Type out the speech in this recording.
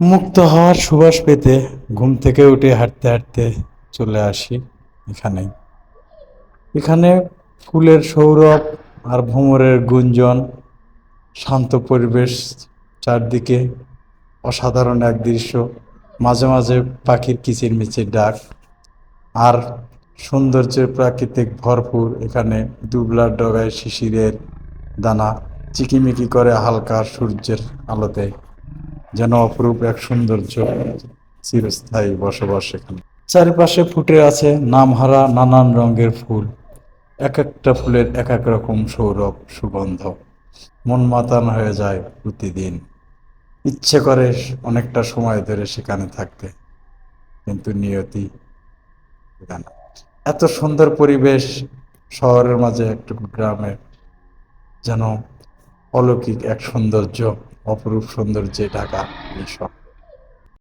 মুক্ত হওয়ার সুবাস পেতে ঘুম থেকে উঠে হাঁটতে হাঁটতে চলে আসি এখানে এখানে ফুলের সৌরভ আর ভ্রমরের গুঞ্জন, শান্ত পরিবেশ, চারদিকে অসাধারণ এক দৃশ্য, মাঝে মাঝে পাখির কিচিরমিচির ডাক আর সৌন্দর্যের প্রাকৃতিক ভরপুর এখানে দুবলার ডগায় শিশিরের দানা চিকিমিকি করে হালকা সূর্যের আলোতে। যেন অপরূপ এক সৌন্দর্য চিরস্থায়ী বসবাস এখানে। চারিপাশে ফুটে আছে নামহারা নানান রঙের ফুল। এক একটা ফুলের এক এক রকম সৌরভ, সুগন্ধ। মন মাতান হয়ে যায় প্রতিদিন। ইচ্ছে করে অনেকটা সময় ধরে সেখানে থাকতে, কিন্তু নিয়তি। এত সুন্দর পরিবেশ শহরের মাঝে একটুকু গ্রামে যেন অলৌকিক এক সৌন্দর্য অপরূপ সৌন্দর্যে ঢাকা শহর